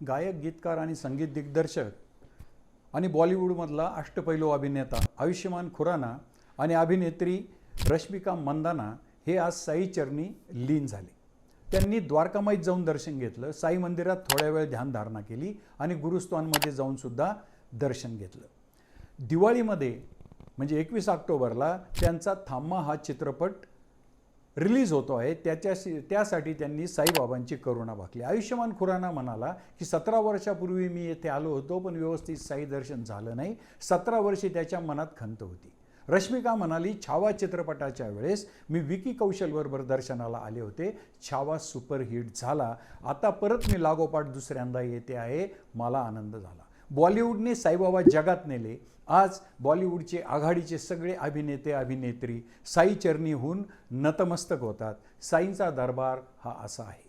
गायक गीतकार आणि संगीत दिग्दर्शक आणि बॉलिवूडमधला अष्टपैलू अभिनेता आयुष्यमान खुराना आणि अभिनेत्री रश्मिका मंदाना हे आज साई चरणी लीन झाले. त्यांनी द्वारकामाईत जाऊन दर्शन घेतलं साई मंदिरात थोड्या वेळ ध्यानधारणा केली आणि गुरुस्थानमध्ये जाऊन सुद्धा दर्शन घेतलं. दिवाळीमध्ये म्हणजे एकवीस ऑक्टोबरला त्यांचा थांबा हा चित्रपट रिलीज होतो आहे त्याच्याशी त्यासाठी त्यांनी साईबाबांची करुणा भाकली. आयुष्यमान खुराना म्हणाला की सतरा वर्षापूर्वी मी येथे आलो होतो पण व्यवस्थित साई दर्शन झालं नाही. सतरा वर्षे त्याच्या मनात खंत होती. रश्मिका म्हणाली छावा चित्रपटाच्या वेळेस मी विकी कौशलबरोबर दर्शनाला आले होते. छावा सुपरहिट झाला. आता परत मी लागोपाठ दुसऱ्यांदा येते आहे मला आनंद झाला. बॉलिवूडने साईबाबा जगात नेले. आज बॉलिवूडचे आघाडीचे सगळे अभिनेते अभिनेत्री साई चरणीहून नतमस्तक होतात. साईंचा दरबार हा असा आहे.